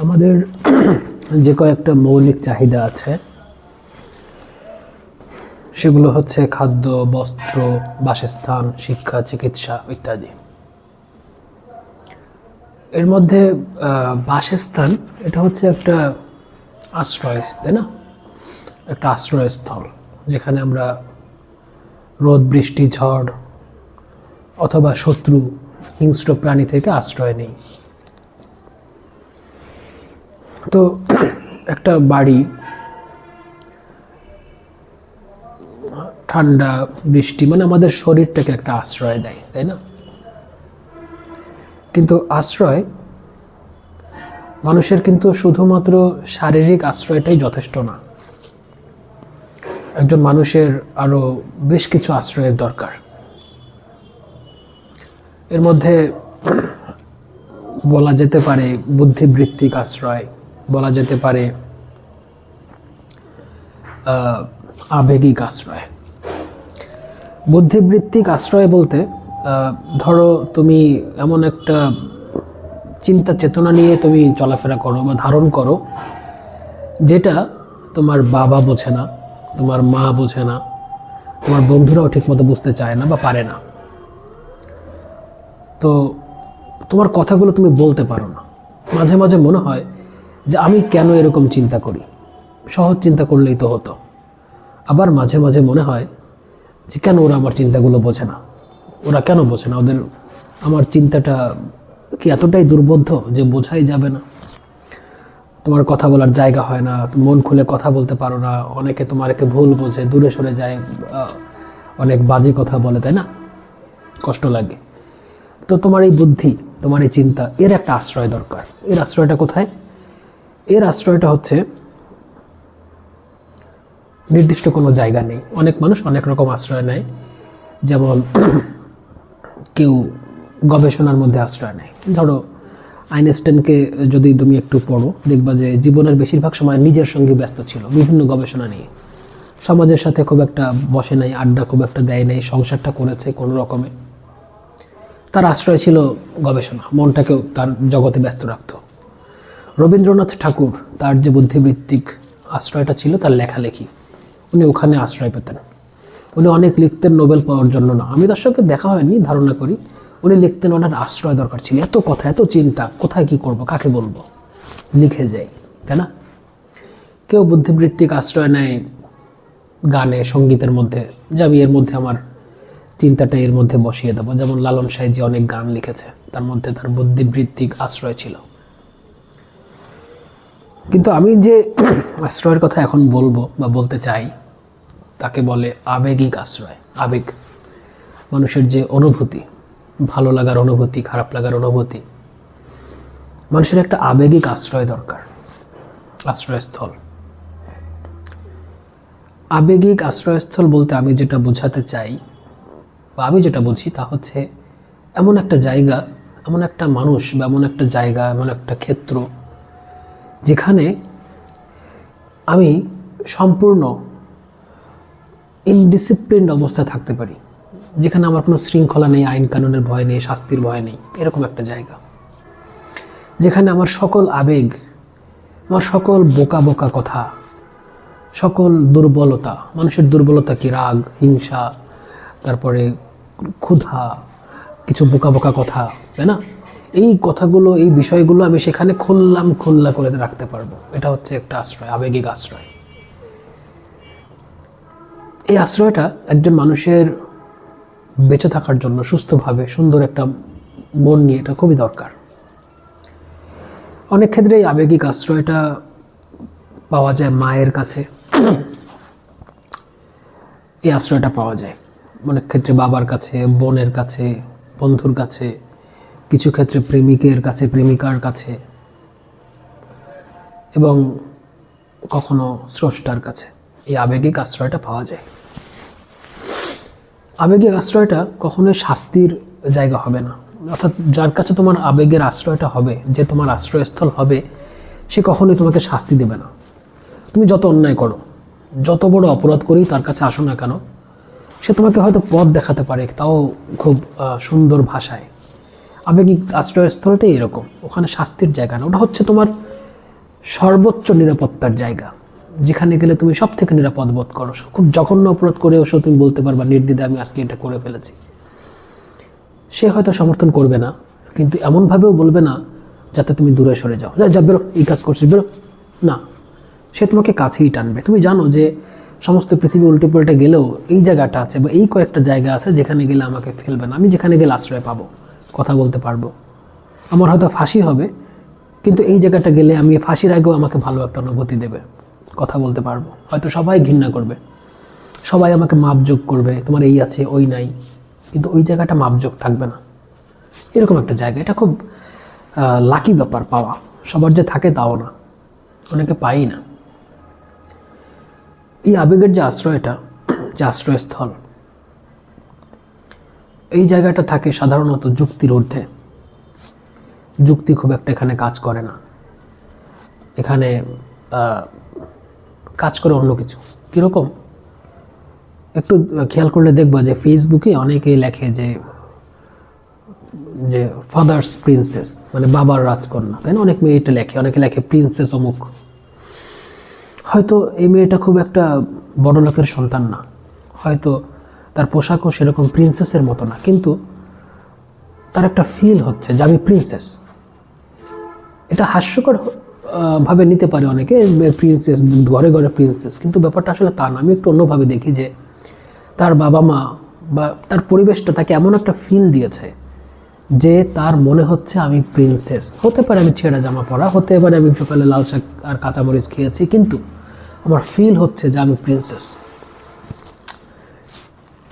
আমাদের যে কয়েকটা মৌলিক চাহিদা আছে, সেগুলো হচ্ছে খাদ্য, বস্ত্র, বাসস্থান, শিক্ষা, চিকিৎসা ইত্যাদি। এর মধ্যে বাসস্থান, এটা হচ্ছে একটা আশ্রয়, তাই না? একটা আশ্রয়স্থল, যেখানে আমরা রোদ, বৃষ্টি, ঝড় অথবা শত্রু, হিংস্র প্রাণী থেকে আশ্রয় নেই। তো একটা বাড়ি, ঠান্ডা, বৃষ্টি মানে আমাদের শরীরটাকে একটা আশ্রয় দেয়, তাই না? কিন্তু আশ্রয়, মানুষের কিন্তু শুধুমাত্র শারীরিক আশ্রয়টাই যথেষ্ট না। একজন মানুষের আরও বেশ কিছু আশ্রয়ের দরকার। এর মধ্যে বলা যেতে পারে বুদ্ধিবৃত্তিক আশ্রয় বলা যেতে পারে আবেগিক আশ্রয়। বুদ্ধিবৃত্তিক আশ্রয় বলতে ধরো তুমি এমন একটা চিন্তা চেতনা নিয়ে তুমি চলাফেরা করো বা ধারণ করো, যেটা তোমার বাবা বোঝে না, তোমার মা বোঝে না, তোমার বন্ধুরাও ঠিকমতো বুঝতে চায় না বা পারে না। তো তোমার কথাগুলো তুমি বলতে পারো না। মাঝে মাঝে মনে হয় যে আমি কেন এরকম চিন্তা করি? সহজ চিন্তা করলেই তো হতো। আবার মাঝে মাঝে মনে হয় যে কেন ওরা আমার চিন্তাগুলো বোঝে না? ওরা কেন বোঝে না? ওদের আমার চিন্তাটা কি এতটাই দুর্বোধ্য যে বোঝাই যাবে না? তোমার কথা বলার জায়গা হয় না মন খুলে কথা বলতে পারো না, অনেকে তোমারকে ভুল বোঝে, দূরে সরে যায় অনেক বাজে কথা বলে, তাই না? কষ্ট লাগে। তো তোমার এই বুদ্ধি, তোমার এই চিন্তা, এর একটা আশ্রয় দরকার। এর আশ্রয়টা কোথায়? এর আশ্রয়টা হচ্ছে নির্দিষ্ট কোনো জায়গা নেই। অনেক মানুষ অনেক রকম আশ্রয় নেয়। যেমন কেউ গবেষণার মধ্যে আশ্রয় নেয়। ধরো, আইনস্টাইনকে যদি তুমি একটু পড়ো, দেখবা যে জীবনের বেশিরভাগ সময় নিজের সঙ্গে ব্যস্ত ছিল, বিভিন্ন গবেষণা নিয়ে। সমাজের সাথে খুব একটা বসে নাই, আড্ডা খুব একটা দেয় নাই, সংসারটা করেছে কোনো রকমে। তার আশ্রয় ছিল গবেষণা, মনটাকেও তার জগতে ব্যস্ত রাখত। রবীন্দ্রনাথ ঠাকুর, তার যে বুদ্ধিবৃত্তিক আশ্রয়টা ছিল তার লেখালেখি, উনি ওখানে আশ্রয় পেতেন। উনি অনেক লিখতেন, নোবেল পাওয়ার জন্য না। আমি তার সঙ্গে দেখা হয়নি, ধারণা করি। উনি লিখতেন ওনার আশ্রয় দরকার ছিল। এত কথা, এত চিন্তা, কোথায় কি করব, কাকে বলব? লিখে যাই তাই না? কেউ বুদ্ধিবৃত্তিক আশ্রয় নেয় গানে, সঙ্গীতের মধ্যে, যে আমি এর মধ্যে আমার চিন্তাটা এর মধ্যে বসিয়ে দেবো। যেমন লালন সাহেজি অনেক গান লিখেছে, তার মধ্যে তার বুদ্ধিবৃত্তিক আশ্রয় ছিল। কিন্তু আমি যে আশ্রয়ের কথা এখন বলব বা বলতে চাই, তাকে বলে আবেগিক আশ্রয়, আবেগ। মানুষের যে অনুভূতি, ভালো লাগার অনুভূতি, খারাপ লাগার অনুভূতি, মানুষের একটা আবেগিক আশ্রয় দরকার, আশ্রয়স্থল। আবেগিক আশ্রয়স্থল বলতে আমি যেটা বোঝাতে চাই, বা আমি যেটা বুঝি তা হচ্ছে এমন একটা জায়গা, এমন একটা মানুষ, বা এমন একটা জায়গা, এমন একটা ক্ষেত্র যেখানে আমি সম্পূর্ণ ইনডিসিপ্লিনড অবস্থায় থাকতে পারি। যেখানে আমার কোনো শৃঙ্খলা নেই, আইন কানুনের ভয় নেই, শাস্তির ভয় নেই, এরকম একটা জায়গা। যেখানে আমার সকল আবেগ, আমার সকল বোকা বোকা কথা, সকল দুর্বলতা, মানুষের দুর্বলতা কি রাগ, হিংসা, তারপরে ক্ষুধা, কিছু বোকা বোকা কথা, তাই না? এই কথাগুলো, এই বিষয়গুলো আমি সেখানে খুললাম, খুল্লা করে রাখতে পারব। এটা হচ্ছে একটা আশ্রয়, আবেগিক আশ্রয়। এই আশ্রয়টা একজন মানুষের বেঁচে থাকার জন্য, সুস্থভাবে, সুন্দর একটা মন নিয়ে এটা খুবই দরকার। অনেক ক্ষেত্রে এই আবেগিক আশ্রয়টা পাওয়া যায় মায়ের কাছে। এই আশ্রয়টা পাওয়া যায়। অনেক ক্ষেত্রে বাবার কাছে, বোনের কাছে, বন্ধুর কাছে কিছু ক্ষেত্রে প্রেমিকের কাছে, প্রেমিকার কাছে এবং কখনো স্রষ্টার কাছে। এই আবেগিক আশ্রয়টা পাওয়া যায়। আবেগিক আশ্রয়টা কখনোই শাস্তির জায়গা হবে না। অর্থাৎ যার কাছে তোমার আবেগের আশ্রয়টা হবে, যে তোমার আশ্রয়স্থল হবে, সে কখনোই তোমাকে শাস্তি দেবে না। তুমি যত অন্যায় করো, যত বড় অপরাধ করি তার কাছে আসো না কেন, সে তোমাকে হয়তো পথ দেখাতে পারে, তাও খুব সুন্দর ভাষায়। আবেগিক আশ্রয়স্থলটাই এরকম। ওখানে শাস্তির জায়গা না। ওটা হচ্ছে তোমার সর্বোচ্চ নিরাপত্তার জায়গা। যেখানে গেলে তুমি সব থেকে নিরাপদ বোধ করো। খুব জঘন্য অপরাধ করে ওসব তুমি বলতে পারবা নির্দ্বিধা আমি আজকে এটা করে ফেলেছি। সে হয়তো সমর্থন করবে না, কিন্তু এমনভাবেও বলবে না, যাতে তুমি দূরে সরে যাও। যা বেরো, এই কাজ করছিস, বেরো। না, সে তোমাকে কাছেই টানবে। তুমি জানো যে সমস্ত পৃথিবী উল্টে পাল্টে গেলেও এই জায়গাটা আছে বা এই কয়েকটা জায়গা আছে যেখানে গেলে আমাকে ফেলবে না। আমি যেখানে গেলে আশ্রয় পাবো। কথা বলতে পারব। আমার হয়তো ফাঁসি হবে, কিন্তু এই জায়গাটা গেলে আমি ফাঁসির আগেও আমাকে ভালো একটা অনুভূতি দেবে। কথা বলতে পারব। হয়তো সবাই ঘৃণা করবে। সবাই আমাকে মাপযোগ করবে, তোমার এই আছে, ওই নাই। কিন্তু ওই জায়গাটা মাপযোগ থাকবে না। এরকম একটা জায়গা। এটা খুব লাকি ব্যাপার পাওয়া। সবার যে থাকে তাও না। অনেকে পাই না। এই আবেগের যে আশ্রয়টা, যে আশ্রয়স্থল এই জায়গাটা থাকে সাধারণত যুক্তির ঊর্ধ্বে। যুক্তি খুব একটা এখানে কাজ করে না। এখানে কাজ করে অন্য কিছু। কীরকম? একটু খেয়াল করলে দেখবা যে ফেসবুকে অনেকেই লেখে যে যে ফাদার্স প্রিন্সেস মানে বাবার রাজকন্যা। তাই না? অনেক মেয়ে এটা লেখে, অনেকে লেখে প্রিন্সেস অমুক। হয়তো এই মেয়েটা খুব একটা বড় লোকের সন্তান না। হয়তো তার পোশাকও সেরকম প্রিন্সেসের মতো না। কিন্তু তার একটা ফিল হচ্ছে যে আমি প্রিন্সেস এটা হাস্যকর ভাবে নিতে পারে অনেকে প্রিন্সেস ঘরে ঘরে প্রিন্সেস কিন্তু ব্যাপারটা আসলে তা না। আমি একটু অন্যভাবে দেখি যে তার বাবা মা বা তার পরিবেশটা তাকে এমন একটা ফিল দিয়েছে যে তার মনে হচ্ছে আমি প্রিন্সেস হতে পারে আমি ছেঁড়া জামা পরা, হতে পারে আমি সকালে লাল শাক আর কাঁচামরিচ খেয়েছি, কিন্তু আমার ফিল হচ্ছে যে আমি প্রিন্সেস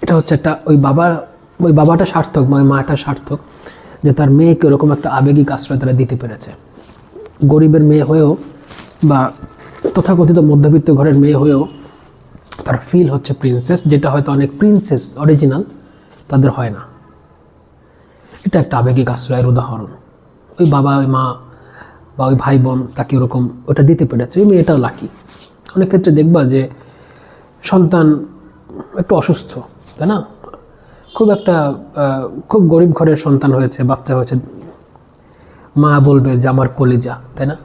এটা হচ্ছে একটা ওই বাবা ওই বাবাটা সার্থক ওই মাটা সার্থক, যে তার মেয়েকে ওরকম একটা আবেগিক আশ্রয় তারা দিতে পেরেছে। গরিবের মেয়ে হয়েও বা তথাকথিত মধ্যবিত্ত ঘরের মেয়ে হয়েও তার ফিল হচ্ছে প্রিন্সেস যেটা হয়তো অনেক প্রিন্সেস অরিজিনাল তাদের হয় না। এটা একটা আবেগিক আশ্রয়ের উদাহরণ। ওই বাবা, ওই মা বা ওই ভাই বোন তাকে ওরকম ওটা দিতে পেরেছে, ওই মেয়েটাও লাকি অনেক ক্ষেত্রে দেখবা যে সন্তান একটু অসুস্থ তাই না? খুব একটা খুব গরিব ঘরের সন্তান হয়েছে, বাচ্চা হয়েছে। মা বলবে যে, আমার কলিজা তাই না?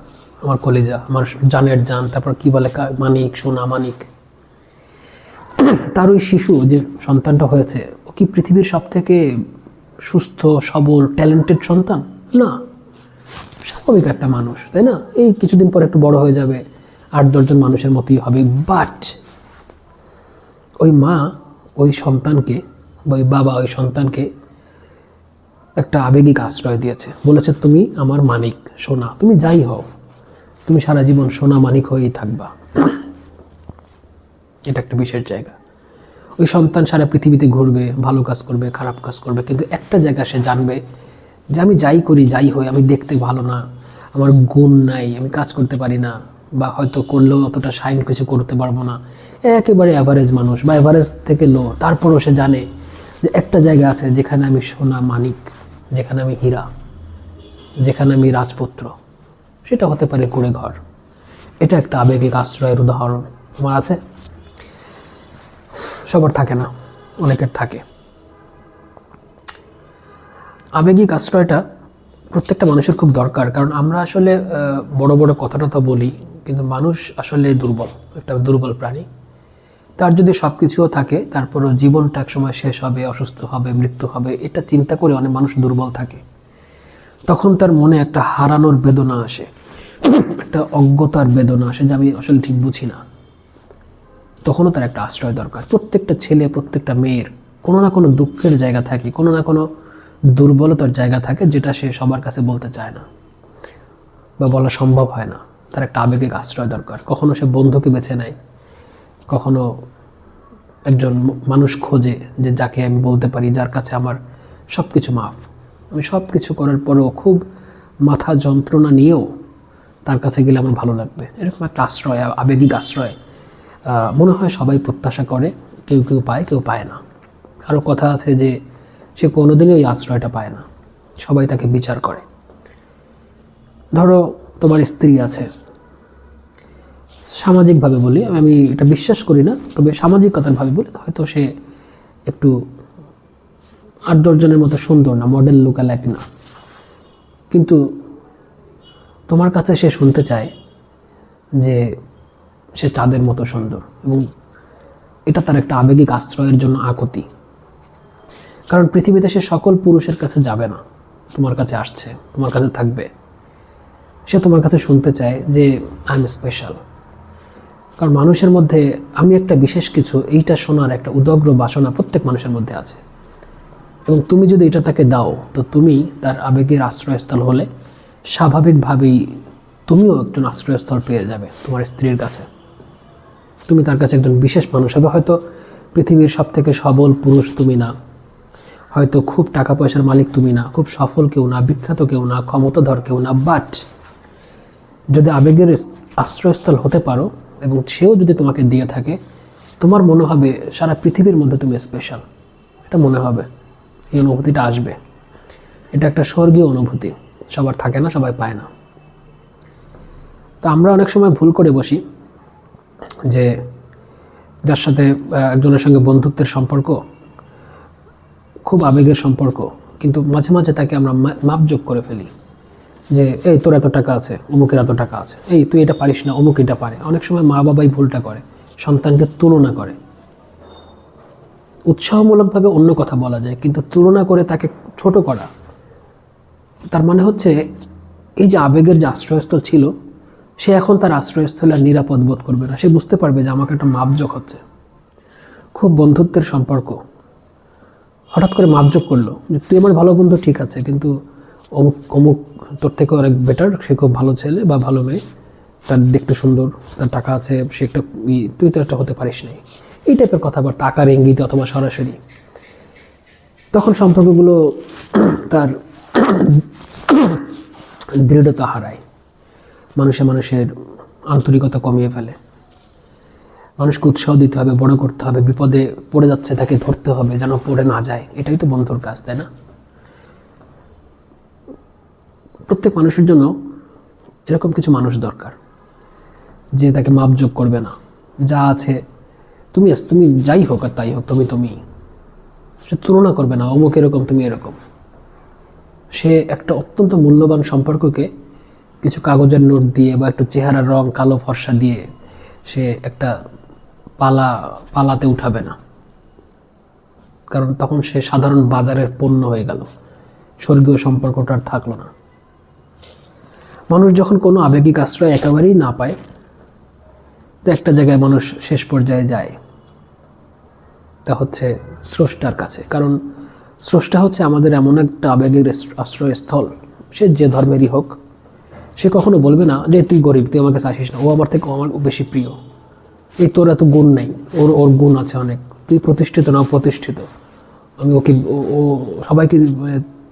আমার কলিজা আমার জানের জান তারপর কি বলে মানিক, সোনা, মানিক। তার ওই শিশু যে সন্তানটা হয়েছে, ও কি পৃথিবীর সব থেকে সুস্থ, সবল ট্যালেন্টেড সন্তান? না। স্বাভাবিক একটা মানুষ, তাই না? এই কিছুদিন পর একটু বড় হয়ে যাবে, আট দশজন মানুষের মতোই হবে বাট ওই মা ওই সন্তানকে ওই বাবা, ওই সন্তানকে একটা আবেগিক আশ্রয় দিয়েছে। বলেছে তুমি আমার মানিক, সোনা। তুমি যাই হও, তুমি সারা জীবন সোনা মানিক হয়েই থাকবা। এটা একটা বিশেষ জায়গা। ওই সন্তান সারা পৃথিবীতে ঘুরবে, ভালো কাজ করবে, খারাপ কাজ করবে, কিন্তু একটা জায়গা সে জানবে যে আমি যাই করি, যাই হই, আমি দেখতে ভালো না, আমার গুণ নাই, আমি কাজ করতে পারি না। বা হয়তো করলেও অতটা সাইন কিছু করতে পারব না। একেবারে অ্যাভারেজ মানুষ বা অ্যাভারেজ থেকে লো তারপরও সে জানে যে একটা জায়গা আছে যেখানে আমি সোনা মানিক, যেখানে আমি হীরা, যেখানে আমি রাজপুত্র। সেটা হতে পারে কুড়ে ঘর। এটা একটা আবেগিক আশ্রয়ের উদাহরণ তোমার আছে। সবার থাকে না, অনেকের থাকে। আবেগিক আশ্রয়টা প্রত্যেকটা মানুষের খুব দরকার। কারণ আমরা আসলে বড় বড় কথা টথা বলি কিন্তু মানুষ আসলে দুর্বল, একটা দুর্বল প্রাণী। তার যদি সব কিছুও থাকে, তারপরও জীবনটা একসময় শেষ হবে, অসুস্থ হবে, মৃত্যু হবে, এটা চিন্তা করে অনেক মানুষ দুর্বল থাকে। তখন তার মনে একটা হারানোর বেদনা আসে, একটা অজ্ঞতার বেদনা আসে যে আমি আসলে ঠিক বুঝি না। তখনও তার একটা আশ্রয় দরকার। প্রত্যেকটা ছেলে, প্রত্যেকটা মেয়ের কোনো না কোনো দুঃখের জায়গা থাকে, কোনো না কোনো দুর্বলতার জায়গা থাকে যেটা সে সবার কাছে বলতে চায় না বা বলা সম্ভব হয় না। তার একটা আবেগিক আশ্রয় দরকার। কখনো সে বন্ধুকে বেছে নেয়, কখনো একজন মানুষ খোঁজে যে যাকে আমি বলতে পারি, যার কাছে আমার সব কিছু মাফ। আমি সব কিছু করার পরেও খুব মাথা যন্ত্রণা নিয়েও তার কাছে গেলে আমার ভালো লাগবে। এরকম একটা আশ্রয়, আবেগিক আশ্রয় মনে হয় সবাই প্রত্যাশা করে, কেউ কেউ পায় কেউ পায় না। কারও কথা আছে যে সে কোনোদিনই ওই আশ্রয়টা পায় না। সবাই তাকে বিচার করে। ধরো তোমার স্ত্রী আছে সামাজিকভাবে বলি, আমি এটা বিশ্বাস করি না, তবে সামাজিকতার ভাবে বলি, হয়তো সে একটু আট দশজনের মতো সুন্দর না মডেল লোকাল এক না। কিন্তু তোমার কাছে সে শুনতে চায় যে সে চাঁদের মতো সুন্দর এবং এটা তার একটা আবেগিক আশ্রয়ের জন্য আকুতি। কারণ পৃথিবীতে সে সকল পুরুষের কাছে যাবে না, তোমার কাছে আসছে, তোমার কাছে থাকবে। সে তোমার কাছে শুনতে চায় যে আই এম স্পেশাল কারণ মানুষের মধ্যে আমি একটা বিশেষ কিছু, এইটা শোনার একটা উদগ্র বাসনা প্রত্যেক মানুষের মধ্যে আছে। এবং তুমি যদি এটা তাকে দাও, তো তুমি তার আবেগের আশ্রয়স্থল হলে স্বাভাবিকভাবেই তুমিও একজন আশ্রয়স্থল পেয়ে যাবে তোমার স্ত্রীর কাছে। তুমি তার কাছে একজন বিশেষ মানুষ হবে, হয়তো পৃথিবীর সব থেকে সবল পুরুষ তুমি না, হয়তো খুব টাকা পয়সার মালিক তুমি না, খুব সফল কেউ না, বিখ্যাত কেউ না, ক্ষমতাধর কেউ না বাট যদি আবেগের আশ্রয়স্থল হতে পারো এবং সেও যদি তোমাকে দিয়ে থাকে, তোমার মনে হবে সারা পৃথিবীর মধ্যে তুমি স্পেশাল এটা মনে হবে। এই অনুভূতিটা আসবে। এটা একটা স্বর্গীয় অনুভূতি। সবার থাকে না, সবাই পায় না। তো আমরা অনেক সময় ভুল করে বসি যে যার সাথে একজনের সঙ্গে বন্ধুত্বের সম্পর্ক, খুব আবেগের সম্পর্ক, কিন্তু মাঝে মাঝে তাকে আমরা মাপযোগ করে ফেলি। যে, এই, তোর এত টাকা আছে, অমুকের এত টাকা আছে। এই, তুই এটা পারিস না, অমুক এটা পারে। অনেক সময় মা বাবাই ভুলটা করে, সন্তানকে তুলনা করে। উৎসাহমূলকভাবে অন্য কথা বলা যায়, কিন্তু তুলনা করে তাকে ছোট করা। তার মানে হচ্ছে, এই যে আবেগের যে আশ্রয়স্থল ছিল, সে এখন তার আশ্রয়স্থলে আর নিরাপদ বোধ করবে না। সে বুঝতে পারবে যে আমাকে একটা মাপযোগ হচ্ছে। খুব বন্ধুত্বের সম্পর্ক। হঠাৎ করে মাপযোগ করল যে, তুই আমার ভালো বন্ধু, ঠিক আছে, কিন্তু অমুক অমুক তোর থেকে অনেক বেটার সে খুব ভালো ছেলে বা ভালো মেয়ে। তার দেখতে সুন্দর, তার টাকা আছে, সে একটা তুই তো একটা হতে পারিস নাই। এই টাইপের কথাবার্তা টাকার ইঙ্গিত অথবা সরাসরি। তখন সম্পর্কগুলো তার দৃঢ়তা হারায়। মানুষে মানুষের আন্তরিকতা কমিয়ে ফেলে। মানুষকে উৎসাহ দিতে হবে, বড় করতে হবে। বিপদে পড়ে যাচ্ছে, তাকে ধরতে হবে যেন পড়ে না যায়। এটাই তো বন্ধুর কাজ, তাই না? প্রত্যেক মানুষের জন্য এরকম কিছু মানুষ দরকার, যে তাকে মাপযোগ করবে না। যা আছে, তুমি তুমি যাই হোক আর তাই হোক, তুমি তুমি। সে তুলনা করবে না, অমুক এরকম, তুমি এরকম। সে একটা অত্যন্ত মূল্যবান সম্পর্ককে কিছু কাগজের নোট দিয়ে বা একটু চেহারার রং, কালো ফর্সা দিয়ে সে একটা পালা, পালাতে উঠাবে না। কারণ তখন সে সাধারণ বাজারের পণ্য হয়ে গেল। স্বর্গীয় সম্পর্কটা আর থাকল না। মানুষ যখন কোনো আবেগিক আশ্রয় একেবারেই না পায়, তো একটা জায়গায় মানুষ শেষ পর্যায়ে যায়। তা হচ্ছে স্রষ্টার কাছে। কারণ স্রষ্টা হচ্ছে আমাদের এমন একটা আবেগের আশ্রয়স্থল সে যে ধর্মেরই হোক, সে কখনো বলবে না, যে তুই গরিব, তুই আমাকে আসিস না, ও আমার থেকে আমার বেশি প্রিয়। এই তোর এত গুণ নাই, ওর ওর গুণ আছে অনেক। তুই প্রতিষ্ঠিত না প্রতিষ্ঠিত আমি ওকে, ও- ও, সবাইকে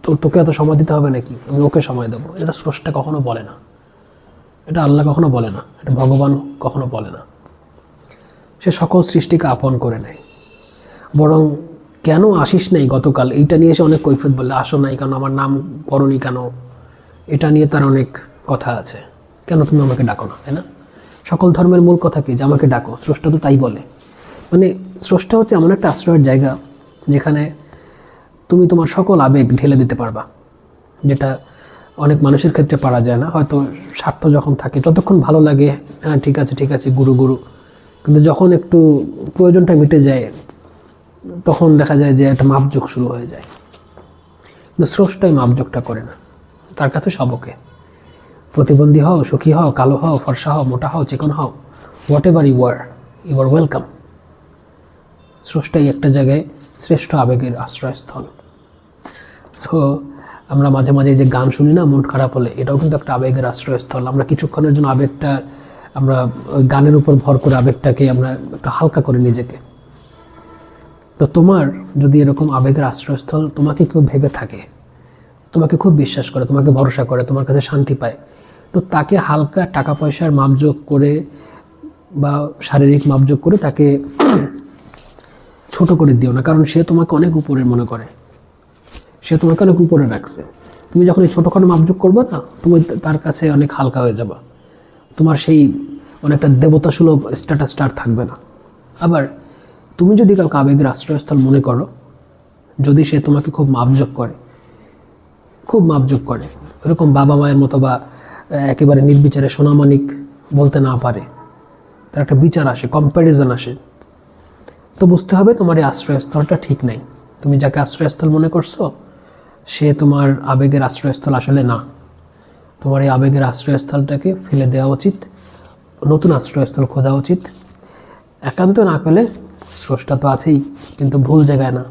তোর তোকে এত সময় দিতে হবে নাকি? আমি ওকে সময় দেবো। এটা স্রষ্টা কখনো বলে না। এটা আল্লাহ কখনো বলে না। এটা ভগবান কখনো বলে না। সে সকল সৃষ্টিকে আপন করে নেয়। বরং কেন আসিস নাই গতকাল? এইটা নিয়ে এসে অনেক কৈফিয়ত বললে, আসো নাই কেন? আমার নাম করনি কেন? এটা নিয়ে তার অনেক কথা আছে। কেন তুমি আমাকে ডাকো না, তাই না? সকল ধর্মের মূল কথা কি? যে আমাকে ডাকো। স্রষ্টা তো তাই বলে। মানে স্রষ্টা হচ্ছে এমন একটা আশ্রয়ের জায়গা যেখানে তুমি তোমার সকল আবেগ ঢেলে দিতে পারবা, যেটা অনেক মানুষের ক্ষেত্রে পারা যায় না। হয়তো স্বার্থ যখন থাকে, যতক্ষণ ভালো লাগে হ্যাঁ ঠিক আছে ঠিক আছে, গুরু গুরু। কিন্তু যখন একটু প্রয়োজনটা মিটে যায়, তখন দেখা যায় যে একটা মাপযোগ শুরু হয়ে যায়। কিন্তু স্রষ্টাই মাপযোগটা করে না। তার কাছে সবকে প্রতিবন্ধী হও, সুখী হও, কালো হও, ফর্সা হও, মোটা হও, চিকন হও whatever you are you are welcome স্রষ্টাই একটা জায়গায় শ্রেষ্ঠ আবেগের আশ্রয়স্থল। সো আমরা মাঝে মাঝে যে গান শুনি না, মন খারাপ হলে, এটাও কিন্তু একটা আবেগের আশ্রয়স্থল। আমরা কিছুক্ষণের জন্য আবেগটা, আমরা গানের উপর ভর করে আবেগটাকে আমরা একটু হালকা করে নিজেকে। তো তোমার যদি এরকম আবেগের আশ্রয়স্থল তোমাকে কেউ ভেবে থাকে, তোমাকে খুব বিশ্বাস করে, তোমাকে ভরসা করে, তোমার কাছে শান্তি পায়, তো তাকে হালকা টাকা পয়সার মাপযোগ করে বা শারীরিক মাপযোগ করে তাকে ছোট করে দিও না, কারণ সে তোমাকে অনেক উপরে মনে করে। সে তোমাকে অনেক উপরে রাখছে। তুমি যখন এই ছোটোখাটো মাপযোগ করবে না, তুমি তার কাছে অনেক হালকা হয়ে যাবে। তোমার সেই অনেকটা দেবতা সুলভ স্ট্যাটাসটা আর থাকবে না। আবার তুমি যদি কাউকে আবেগের আশ্রয়স্থল মনে করো, যদি সে তোমাকে খুব মাপযোগ করে, খুব মাপযোগ করে, এরকম বাবা মায়ের মতো বা একেবারে নির্বিচারে সোনামানিক বলতে না পারে, তার একটা বিচার আসে কম্প্যারিজন আসে, তো বুঝতে হবে তোমার এই আশ্রয়স্থলটা ঠিক নেই। তুমি যাকে আশ্রয়স্থল মনে করছ সে তোমার আবেগের আশ্রয়স্থল আসলে না। তোমার এই আবেগের আশ্রয়স্থলটাকে ফেলে দেওয়া উচিত, নতুন আশ্রয়স্থল খোঁজা উচিত। একান্ত না পেলে স্রষ্টা তো আছেই, কিন্তু ভুল জায়গায় না।